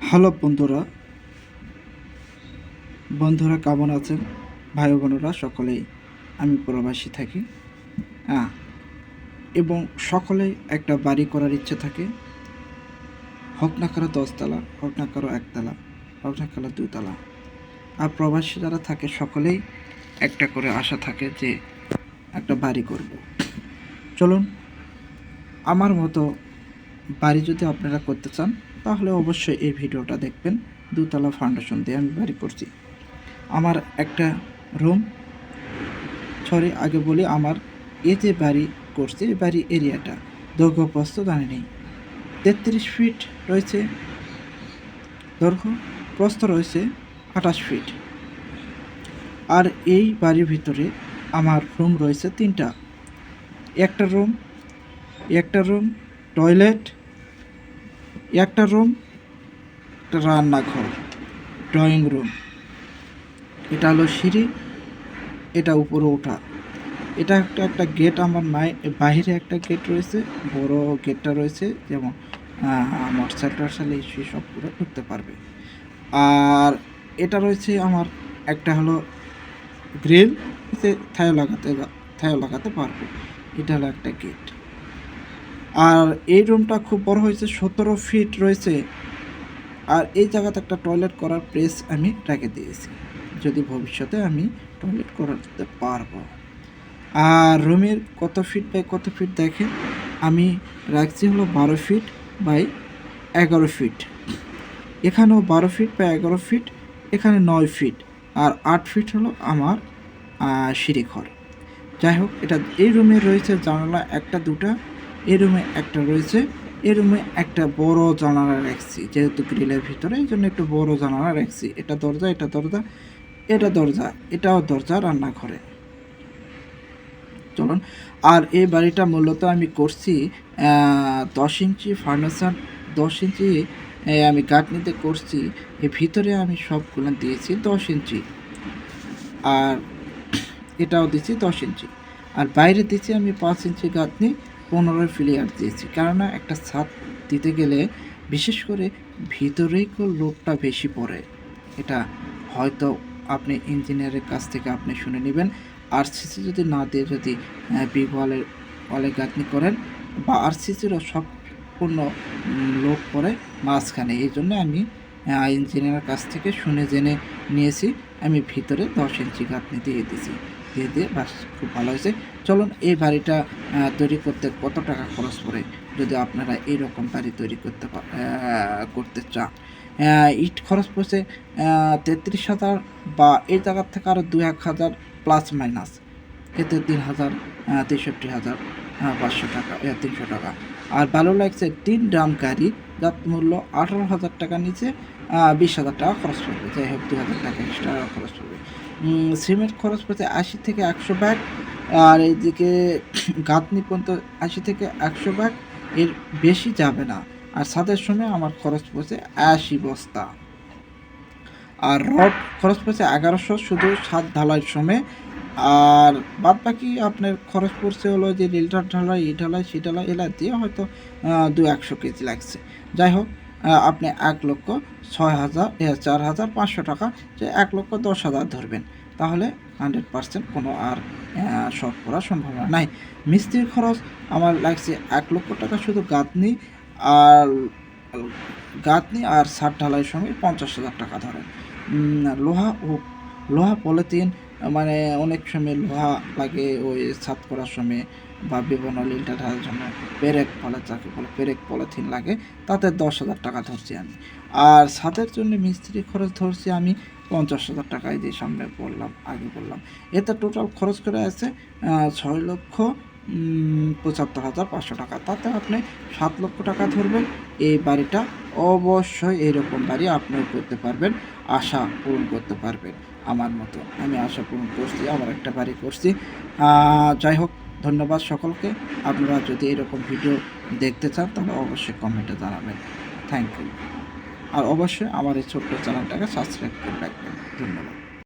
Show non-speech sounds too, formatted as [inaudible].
Hello বন্ধুরা। বন্ধুরা কেমন আছেন? ভাই বোনেরা সকলেই। আমি প্রবাসী থাকি। হ্যাঁ এবং সকলেই একটা বাড়ি করার ইচ্ছে থাকে। হোক না কারও দশতলা, হোক না কারও একতলা, হোক না কারও দুতলা। আর প্রবাসী যারা থাকে, সকলেই একটা করে আশা থাকে যে একটা বাড়ি করব। চলুন, আমার মতো বাড়ি যদি আপনারা করতে চান তাহলে অবশ্যই এই ভিডিওটা দেখবেন। দুতলা ফাউন্ডেশন দিয়ে আমি বাড়ি করছি। আমার একটা রুম সরি আগে বলি আমার। এ যে বাড়ি করছি, এই বাড়ি এরিয়াটা দৈর্ঘ্য প্রস্ত জানি নেই। তেত্রিশ ফিট রয়েছে। দৈর্ঘ্য প্রস্থ রয়েছে আঠাশ ফিট আর এই বাড়ির ভিতরে আমার রুম রয়েছে তিনটা। একটা রুম একটা রুম টয়লেট একটা রুম একটা রান্নাঘর ড্রয়িং রুম এটা হলো সিঁড়ি, এটা উপরে ওঠা। এটা একটা একটা গেট আমার নাই বাইরে একটা গেট রয়েছে, বড় গেটটা রয়েছে, যেমন মোটরসাইকেল টার্সাইকেল এই সব পুরো ঢুকতে পারবে। আর এটা রয়েছে আমার, একটা হলো গ্রিল থায় লাগাতে থায় লাগাতে পারবে। এটা হলো একটা গেট আর এই রুমটা খুব বড় হয়েছে, সতেরো ফিট রয়েছে। আর এই জায়গাতে একটা টয়লেট করার প্লেস আমি রেখে দিয়েছি। যদি ভবিষ্যতে আমি টয়লেট করাতে পারব। আর রুমের কত ফিট বাই কত ফিট দেখেন, আমি রাখছি হলো বারো ফিট বাই এগারো ফিট এখানেও বারো ফিট বা এগারো ফিট এখানে নয় ফিট আর আট ফিট হলো আমার সিঁড়িঘর। যাই হোক, এটা এই রুমে রয়েছে জানালা একটা দুটা এই রুমে একটা রয়েছে এই রুমে একটা বড় জানালা রাখছি যেহেতু গ্রিলের ভিতরে এই জন্য একটু বড় জানালা রাখছি। এটা দরজা এটা দরজা এটা দরজা এটাও দরজা রান্নাঘরে। চলুন আর এই বাড়িটা মূলত আমি করছি দশ ইঞ্চি ফার্নিচার দশ ইঞ্চি এ, আমি গাঁথনিতে করছি এর ভিতরে আমি সবগুলো দিয়েছি দশ ইঞ্চি। আর এটাও দিচ্ছি দশ ইঞ্চি। আর বাইরে দিচ্ছি আমি পাঁচ ইঞ্চি গাঁথনি পনেরো ফিলিয়ার দিয়েছি কেননা একটা ছাদ দিতে গেলে বিশেষ করে ভিতরেই লোডটা বেশি পড়ে। এটা হয়তো আপনি ইঞ্জিনিয়ারের কাছ থেকে আপনি শুনে নেবেন। আর সিসি যদি না দিয়ে যদি বিগ ওয়ালের ওয়ালে গাঁথনি করেন বা আর সিসিরও সম্পূর্ণ লোড পড়ে মাঝখানে। এই জন্য আমি ইঞ্জিনিয়ারের কাছ থেকে শুনে জেনে নিয়েছি। আমি ভিতরে দশ ইঞ্চি গাঁথনি দিয়ে দিয়েছি। দিয়ে দিয়ে বাস, খুব ভালো হয়েছে। চলুন, এই বাড়িটা তৈরি করতে কত টাকা খরচ পড়ে যদি আপনারা এইরকম বাড়ি তৈরি করতে করতে চান? ইট খরচ পড়ছে তেত্রিশ হাজার বা এই জায়গার থেকে আরও দু এক হাজার প্লাস মাইনাস এতে তিন হাজার তেষট্টি হাজার পাঁচশো টাকা তিনশো টাকা। আর ভালো লাগছে, তিন ড্রাম গাড়ি, যার মূল্য আঠারো হাজার টাকা নিচে বিশ হাজার টাকা খরচ পড়বে। যাই হোক দু হাজার টাকা এক্সট্রা খরচ পড়বে। সিমেন্ট খরচ পড়ছে আশি থেকে একশো ব্যাগ আর এইদিকে [clears throat] গাঁথনি পর্যন্ত আশি থেকে একশো ব্যাগ এর বেশি যাবে না। আর সাদের সময় আমার খরচ পড়ছে আশি বস্তা। আর রড খরচ পড়ছে এগারোশো, শুধু সাত ঢালাইয়ের সময়। আর বাদ বাকি আপনার খরচ পড়ছে হলো যে রেলটার ঢালাই এই ঢালাই, সে ঢালাই, এলা দিয়ে হয়তো দু একশো কেজি লাগছে। যাই হোক আপনি এক লক্ষ ছয় হাজার চার হাজার পাঁচশো টাকা, যে এক লক্ষ দশ হাজার ধরবেন। তাহলে হান্ড্রেড পার্সেন্ট কোনো আর শর্ট করার সম্ভাবনা নাই, মিস্ত্রির খরচ, আমার লাগছে এক লক্ষ টাকা শুধু গাঁথনি আর গাঁথনি আর সার ঢালাইয়ের সময় পঞ্চাশ হাজার টাকা ধরেন। লোহা ও লোহা পলিথিন মানে অনেক সময় লোহা লাগে ওই ছাদ করার সময়। বা বিভিন্ন লিলটা ঢালার জন্য পেরেক বলে যাকে বলে পেরেক পলিথিন লাগে, তাতে দশ হাজার টাকা ধরছি আমি। আর ছাদের জন্য মিস্ত্রি খরচ ধরছি আমি পঞ্চাশ হাজার টাকায় দিয়ে সামনে বললাম, আগে বললাম। এতে টোটাল খরচ করে আছে ছয় লক্ষ পঁচাত্তর হাজার পাঁচশো টাকা। তাতে আপনি সাত লক্ষ টাকা ধরবেন, এই বাড়িটা অবশ্যই এরকম বাড়ি আপনিও করতে পারবেন, আশা পূরণ করতে পারবেন। আমার মতো আমি আশা পূরণ করছি, আমার একটা বাড়ি করছি। যাই হোক ধন্যবাদ সকলকে। আপনারা যদি এরকম ভিডিও দেখতে চান, তাহলে অবশ্যই কমেন্টে জানাবেন। থ্যাংক ইউ আর অবশ্যই আমার এই ছোট্ট চ্যানেলটাকে সাবস্ক্রাইব করে রাখবেন। ধন্যবাদ।